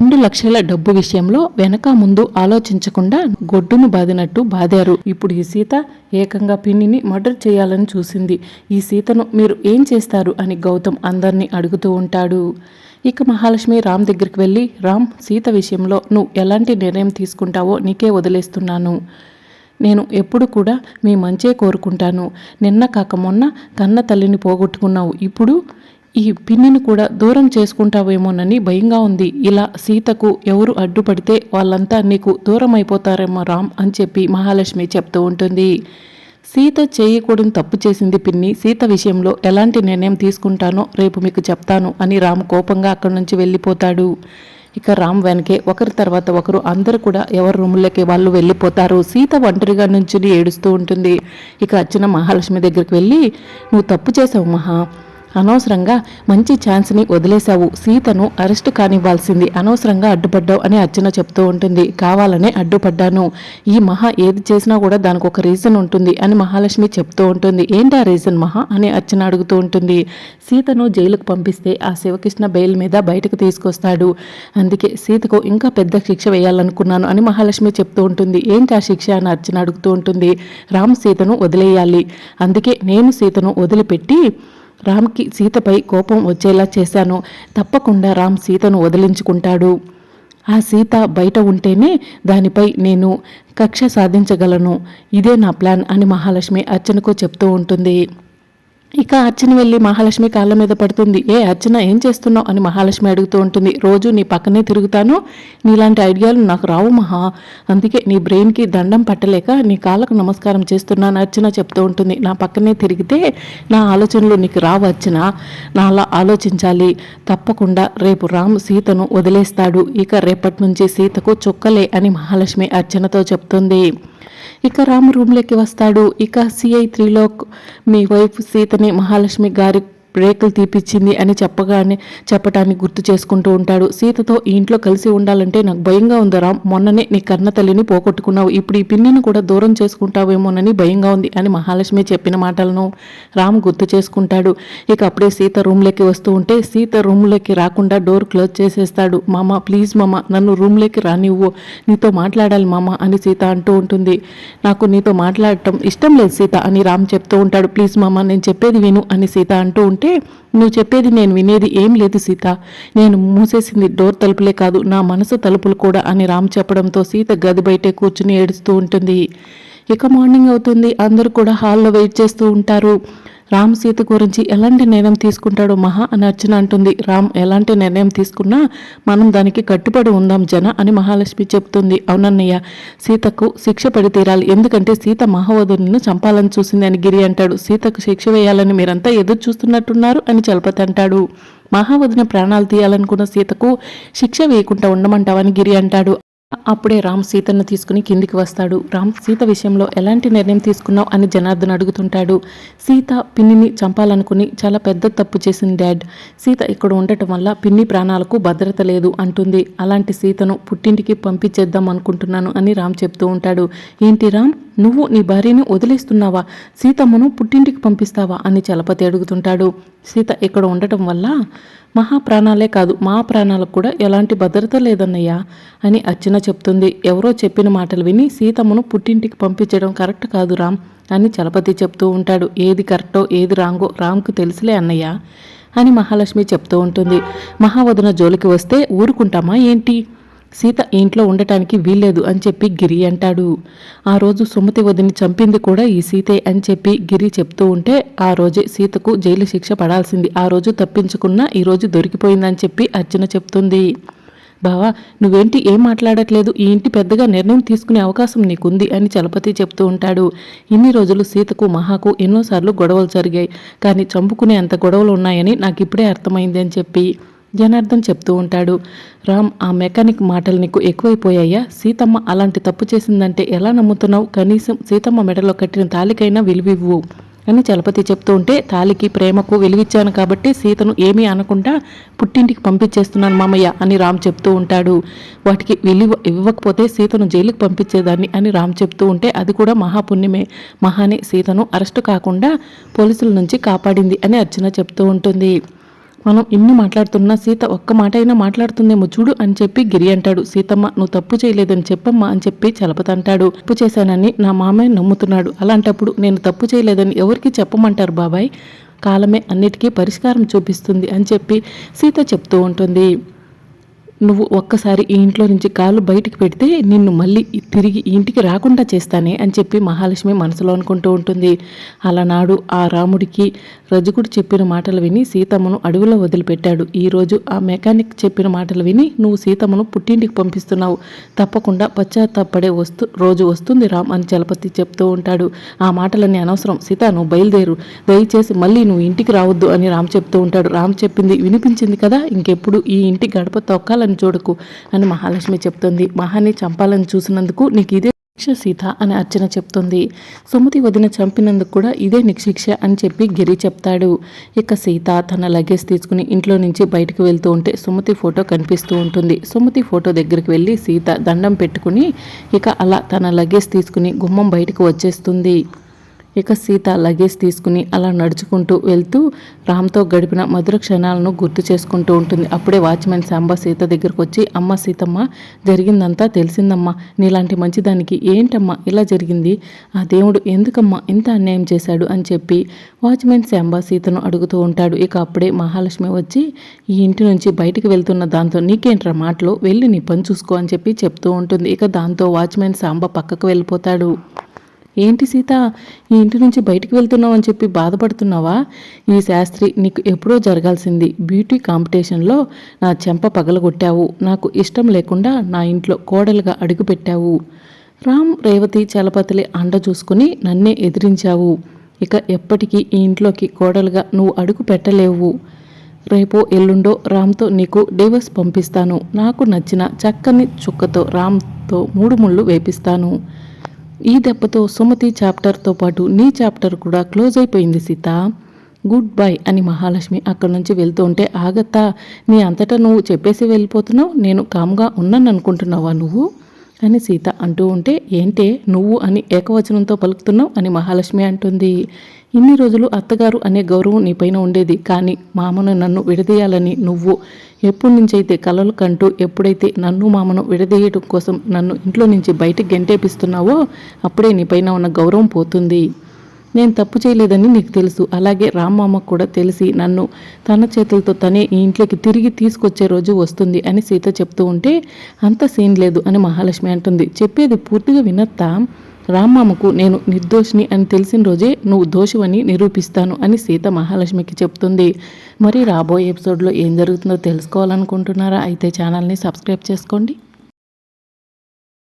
రెండు లక్షల డబ్బు విషయంలో వెనక ముందు ఆలోచించకుండా గొడ్డును బాదినట్టు బాదారు. ఇప్పుడు ఈ సీత ఏకంగా పిన్నిని మర్డర్ చేయాలని చూసింది. ఈ సీతను మీరు ఏం చేస్తారు? అని గౌతమ్ అందరినీ అడుగుతూ ఉంటాడు. ఇక మహాలక్ష్మి రామ్ దగ్గరికి వెళ్ళి రామ్ సీత విషయంలో నువ్వు ఎలాంటి నిర్ణయం తీసుకుంటావో నీకే వదిలేస్తున్నాను. నేను ఎప్పుడు కూడా మీ మంచే కోరుకుంటాను. నిన్న కాక మొన్న కన్న తల్లిని పోగొట్టుకున్నావు. ఇప్పుడు ఈ పిన్నిని కూడా దూరం చేసుకుంటావేమోనని భయంగా ఉంది. ఇలా సీతకు ఎవరు అడ్డుపడితే వాళ్ళంతా నీకు దూరం అయిపోతారేమో రామ్ అని చెప్పి మహాలక్ష్మి చెప్తూ ఉంటుంది. సీత చేయకూడని తప్పు చేసింది పిన్ని. సీత విషయంలో ఎలాంటి నిర్ణయం తీసుకుంటానో రేపు మీకు చెప్తాను అని రామ్ కోపంగా అక్కడి నుంచి వెళ్ళిపోతాడు. ఇక రామ్ వెనకే ఒకరి తర్వాత ఒకరు అందరూ కూడా ఎవరి రూముల్లోకి వాళ్ళు వెళ్ళిపోతారు. సీత ఒంటరిగా నుంచుని ఏడుస్తూ ఉంటుంది. ఇక వచ్చిన మహాలక్ష్మి దగ్గరికి వెళ్ళి నువ్వు తప్పు చేసావు మహా. అనవసరంగా మంచి ఛాన్స్ని వదిలేశావు. సీతను అరెస్ట్ కానివ్వాల్సింది. అనవసరంగా అడ్డుపడ్డావు అని అర్చన చెప్తూ ఉంటుంది. కావాలనే అడ్డుపడ్డాను. ఈ మహా ఏది చేసినా కూడా దానికి ఒక రీజన్ ఉంటుంది అని మహాలక్ష్మి చెప్తూ ఉంటుంది. ఏంటి ఆ రీజన్ మహా అని అర్చన అడుగుతూ ఉంటుంది. సీతను జైలుకు పంపిస్తే ఆ శివకృష్ణ బెయిల్ మీద బయటకు తీసుకొస్తాడు. అందుకే సీతకు ఇంకా పెద్ద శిక్ష వేయాలనుకున్నాను అని మహాలక్ష్మి చెప్తూ ఉంటుంది. ఏంటి ఆ శిక్ష అని అర్చన అడుగుతూ ఉంటుంది. రామ్ సీతను వదిలేయాలి. అందుకే నేను సీతను వదిలిపెట్టి రామ్కి సీతపై కోపం వచ్చేలా చేశాను. తప్పకుండా రామ్ సీతను వదిలించుకుంటాడు. ఆ సీత బయట ఉంటేనే దానిపై నేను కక్ష సాధించగలను. ఇదే నా ప్లాన్ అని మహాలక్ష్మి అర్చనకు చెప్తూ ఉంటుంది. ఇక అర్చన వెళ్ళి మహాలక్ష్మి కాళ్ళ మీద పడుతుంది. ఏ అర్చన ఏం చేస్తున్నావు? అని మహాలక్ష్మి అడుగుతూ ఉంటుంది. రోజు నీ పక్కనే తిరుగుతాను. నీలాంటి ఐడియాలు నాకు రావు మహా. అందుకే నీ బ్రెయిన్కి దండం పట్టలేక నీ కాళ్ళకు నమస్కారం చేస్తున్నాను అర్చన చెప్తూ ఉంటుంది. నా పక్కనే తిరిగితే నా ఆలోచనలు నీకు రావు అర్చన నా అలా ఆలోచించాలి. తప్పకుండా రేపు రామ్ సీతను వదిలేస్తాడు. ఇక రేపటి నుంచి సీతకు చుక్కలే అని మహాలక్ష్మి అర్చనతో చెప్తుంది. ఇక రాము రూమ్లోకి వస్తాడు. ఇక సిఐ త్రీలో మీ వైఫ్ సీతని మహాలక్ష్మి గారి బ్రేకులు తీపిచ్చింది అని చెప్పగానే చెప్పటాన్ని గుర్తు చేసుకుంటూ ఉంటాడు. సీతతో ఈ ఇంట్లో కలిసి ఉండాలంటే నాకు భయంగా ఉంది రామ్. మొన్ననే నీ కన్న తల్లిని పోగొట్టుకున్నావు. ఇప్పుడు ఈ పిన్నిని కూడా దూరం చేసుకుంటావేమోనని భయంగా ఉంది అని మహాలక్ష్మి చెప్పిన మాటలను రామ్ గుర్తు చేసుకుంటాడు. ఇక అప్పుడే సీత రూమ్లోకి వస్తూ ఉంటే సీత రూమ్లోకి రాకుండా డోర్ క్లోజ్ చేసేస్తాడు. మామ ప్లీజ్ మామ నన్ను రూమ్లోకి రానివ్వు. నీతో మాట్లాడాలి మామ అని సీత అంటూ ఉంటుంది. నాకు నీతో మాట్లాడటం ఇష్టం లేదు సీత అని రామ్ చెప్తూ ఉంటాడు. ప్లీజ్ మామ నేను చెప్పేది విను అని సీత అంటూ ఉంటే నువ్వు చెప్పేది నేను వినేది ఏం లేదు సీత. నేను మూసేసింది డోర్ తలుపులే కాదు నా మనసు తలుపులు కూడా అని రామ్ చెప్పడంతో సీత గది బయటే కూర్చుని ఏడుస్తూ ఉంటుంది. ఇక మార్నింగ్ అవుతుంది అందరూ కూడా హాల్లో వెయిట్ చేస్తూ ఉంటారు. రామ్ సీత గురించి ఎలాంటి నిర్ణయం తీసుకుంటాడో మహా అని అర్చన అంటుంది. రామ్ ఎలాంటి నిర్ణయం తీసుకున్నా మనం దానికి కట్టుబడి ఉందాం జన అని మహాలక్ష్మి చెప్తుంది. అవునన్నయ్య సీతకు శిక్ష పడి తీరాలి. ఎందుకంటే సీత మహావధుని చంపాలని చూసింది అని గిరి అంటాడు. సీతకు శిక్ష వేయాలని మీరంతా ఎదురు చూస్తున్నట్టున్నారు అని చలపతి అంటాడు. మహావధుని ప్రాణాలు తీయాలనుకున్న సీతకు శిక్ష వేయకుండా ఉండమంటావని గిరి అంటాడు. అప్పుడే రామ్ సీతను తీసుకుని కిందికి వస్తాడు. రామ్ సీత విషయంలో ఎలాంటి నిర్ణయం తీసుకున్నావు అని జనార్దన్ అడుగుతుంటాడు. సీత పిన్నిని చంపాలనుకుని చాలా పెద్ద తప్పు చేసింది డాడ్. సీత ఇక్కడ ఉండటం వల్ల పిన్ని ప్రాణాలకు భద్రత లేదు అంటుంది. అలాంటి సీతను పుట్టింటికి పంపించేద్దాం అనుకుంటున్నాను అని రామ్ చెప్తూ ఉంటాడు. ఏంటి రామ్ నువ్వు నీ భార్యని వదిలేస్తున్నావా? సీతమ్మను పుట్టింటికి పంపిస్తావా అని చలపతి అడుగుతుంటాడు. సీత ఇక్కడ ఉండటం వల్ల మహా ప్రాణాలే కాదు మా ప్రాణాలకు కూడా ఎలాంటి భద్రత లేదన్నయ్యా అని అర్చన చెప్తుంది. ఎవరో చెప్పిన మాటలు విని సీతమ్మను పుట్టింటికి పంపించడం కరెక్ట్ కాదు రామ్ అని చలపతి చెప్తూ ఉంటాడు. ఏది కరెక్టో ఏది రాంగో రామ్కు తెలుసులే అన్నయ్య అని మహాలక్ష్మి చెప్తూ ఉంటుంది. మహావదన జోలికి వస్తే ఊరుకుంటామా ఏంటి? సీత ఇంట్లో ఉండటానికి వీల్లేదు అని చెప్పి గిరి అంటాడు. ఆ రోజు సుమతి వదిని చంపింది కూడా ఈ సీతే అని చెప్పి గిరి చెప్తూ ఉంటే ఆ రోజే సీతకు జైలు శిక్ష పడాల్సింది. ఆ రోజు తప్పించుకున్నా ఈరోజు దొరికిపోయిందని చెప్పి అర్చన చెప్తుంది. బావా నువ్వేంటి ఏం మాట్లాడట్లేదు? ఈ ఇంటి పెద్దగా నిర్ణయం తీసుకునే అవకాశం నీకుంది అని చలపతి చెప్తూ ఉంటాడు. ఇన్ని రోజులు సీతకు మహాకు ఎన్నోసార్లు గొడవలు జరిగాయి. కానీ చంపుకునే అంత గొడవలు ఉన్నాయని నాకు ఇప్పుడే అర్థమైంది అని చెప్పి జనార్దన్ చెప్తూ ఉంటాడు. రామ్ ఆ మెకానిక్ మాటలు నీకు ఎక్కువైపోయాయా? సీతమ్మ అలాంటి తప్పు చేసిందంటే ఎలా నమ్ముతున్నావు? కనీసం సీతమ్మ మెడలో కట్టిన తాలికైనా విలువివ్వు. అని చలపతి చెప్తూ ఉంటే తాలికి ప్రేమకు వెలివిచ్చాను కాబట్టి సీతను ఏమీ అనకుండా పుట్టింటికి పంపించేస్తున్నాను మామయ్య అని రామ్ చెప్తూ ఉంటాడు. వాటికి విలువ ఇవ్వకపోతే సీతను జైలుకి పంపించేదాన్ని అని రామ్ చెప్తూ ఉంటే అది కూడా మహాపుణ్యమే. మహానే సీతను అరెస్టు కాకుండా పోలీసుల నుంచి కాపాడింది అని అర్చన చెప్తూ ఉంటుంది. మనం ఇన్ని మాట్లాడుతున్నా సీత ఒక్క మాట అయినా మాట్లాడుతుందేమో చూడు అని చెప్పి గిరి అంటాడు. సీతమ్మ నువ్వు తప్పు చేయలేదని చెప్పమ్మా అని చెప్పి చలపతంటాడు తప్పు చేశానని నా మామయ్య నమ్ముతున్నాడు. అలాంటప్పుడు నేను తప్పు చేయలేదని ఎవరికి చెప్పమంటారు బాబాయ్? కాలమే అన్నిటికీ పరిష్కారం చూపిస్తుంది అని చెప్పి సీత చెప్తూ ఉంటుంది. నువ్వు ఒక్కసారి ఈ ఇంట్లో నుంచి కాలు బయటికి పెడితే నిన్ను మళ్ళీ తిరిగి ఇంటికి రాకుండా చేస్తానే అని చెప్పి మహాలక్ష్మి మనసులో అనుకుంటూ ఉంటుంది. అలానాడు ఆ రాముడికి రజకుడు చెప్పిన మాటలు విని సీతమ్మను అడవిలో వదిలిపెట్టాడు. ఈరోజు ఆ మెకానిక్ చెప్పిన మాటలు విని నువ్వు సీతమ్మను పుట్టింటికి పంపిస్తున్నావు. తప్పకుండా పశ్చాత్తాపడే వస్తు రోజు వస్తుంది రామ్ అని చలపతి చెప్తూ ఉంటాడు. ఆ మాటలన్నీ అనవసరం. సీత నువ్వు బయలుదేరు. దయచేసి మళ్ళీ నువ్వు ఇంటికి రావద్దు అని రామ్ చెప్తూ ఉంటాడు. రామ్ చెప్పింది వినిపించింది కదా. ఇంకెప్పుడు ఈ ఇంటి గడప తొక్కాలని చూడకు. అని మహాలక్ష్మి చెప్తుంది. మహాని చంపాలని చూసినందుకు నీకు ఇదే శిక్ష సీత అని అర్చన చెప్తుంది. సుమతి వదిన చంపినందుకు కూడా ఇదే నిక్షిక్ష శిక్ష అని చెప్పి గిరి చెప్తాడు. ఇక సీత తన లగేజ్ తీసుకుని ఇంట్లో నుంచి బయటకు వెళ్తూ ఉంటే సుమతి ఫోటో కనిపిస్తూ ఉంటుంది. సుమతి ఫోటో దగ్గరికి వెళ్ళి సీత దండం పెట్టుకుని ఇక అలా తన లగేజ్ తీసుకుని గుమ్మం బయటకు వచ్చేస్తుంది. ఇక సీత లగేజ్ తీసుకుని అలా నడుచుకుంటూ వెళ్తూ రామ్తో గడిపిన మధుర క్షణాలను గుర్తు చేసుకుంటూ ఉంటుంది. అప్పుడే వాచ్మెన్ సాంబ సీత దగ్గరకు వచ్చి అమ్మ సీతమ్మ జరిగిందంతా తెలిసిందమ్మా. నీలాంటి మంచిదానికి ఏంటమ్మా ఇలా జరిగింది? ఆ దేవుడు ఎందుకమ్మా ఇంత అన్యాయం చేశాడు? అని చెప్పి వాచ్మెన్ శాంబ సీతను అడుగుతూ ఉంటాడు. ఇక అప్పుడే మహాలక్ష్మి వచ్చి ఈ ఇంటి నుంచి బయటికి వెళ్తున్న దాంతో నీకేంట్రా మాటలో? వెళ్ళి నీ పని చూసుకో అని చెప్పి చెప్తూ ఉంటుంది. ఇక దాంతో వాచ్మెన్ సాంబ పక్కకు వెళ్ళిపోతాడు. ఏంటి సీత? ఈ ఇంటి నుంచి బయటికి వెళ్తున్నావు అని చెప్పి బాధపడుతున్నావా? ఈ శాస్త్రి నీకు ఎప్పుడో జరగాల్సింది బ్యూటీ కాంపిటీషన్లో నా చెంప పగలగొట్టావు. నాకు ఇష్టం లేకుండా నా ఇంట్లో కోడలుగా అడుగుపెట్టావు. రామ్ రేవతి చలపతిలి అండ చూసుకుని నన్నే ఎదిరించావు. ఇక ఎప్పటికీ ఈ ఇంట్లోకి కోడలుగా నువ్వు అడుగు పెట్టలేవు. రేపో ఎల్లుండో రామ్తో నీకు డివర్స్ పంపిస్తాను. నాకు నచ్చిన చక్కని చుక్కతో రామ్తో మూడు ముళ్ళు వేపిస్తాను. ఈ దెబ్బతో సుమతి చాప్టర్తో పాటు నీ చాప్టర్ కూడా క్లోజ్ అయిపోయింది సీత. గుడ్ బై అని మహాలక్ష్మి అక్కడి నుంచి వెళ్తూ ఉంటే ఆగత్తా నీ అంతటా నువ్వు చెప్పేసి వెళ్ళిపోతున్నావు నేను కామ్గా ఉన్నాను అనుకుంటున్నావా నువ్వు? అని సీత అంటూ ఉంటే ఏంటే నువ్వు అని ఏకవచనంతో పలుకుతున్నావు అని మహాలక్ష్మి అంటుంది. ఇన్ని రోజులు అత్తగారు అనే గౌరవం నీపైన ఉండేది కానీ మామను నన్ను విడదీయాలని నువ్వు ఎప్పటి నుంచైతే కలలు కంటూ ఎప్పుడైతే నన్ను మామను విడదీయటం కోసం నన్ను ఇంట్లో నుంచి బయటకు గెంటేపిస్తున్నావో అప్పుడే నీపైన ఉన్న గౌరవం పోతుంది. నేను తప్పు చేయలేదని నీకు తెలుసు. అలాగే రామ్మామకు కూడా తెలిసి నన్ను తన చేతులతో తనే ఈ ఇంట్లోకి తిరిగి తీసుకొచ్చే రోజు వస్తుంది అని సీత చెప్తూ ఉంటే అంత సీన్ లేదు అని మహాలక్ష్మి అంటుంది. చెప్పేది పూర్తిగా వినత్తా? రామ్మామకు నేను నిర్దోషిని అని తెలిసిన రోజే నువ్వు దోషివని నిరూపిస్తాను అని సీత మహాలక్ష్మికి చెప్తుంది. మరి రాబోయే ఎపిసోడ్లో ఏం జరుగుతుందో తెలుసుకోవాలనుకుంటున్నారా? అయితే ఛానల్ని సబ్స్క్రైబ్ చేసుకోండి.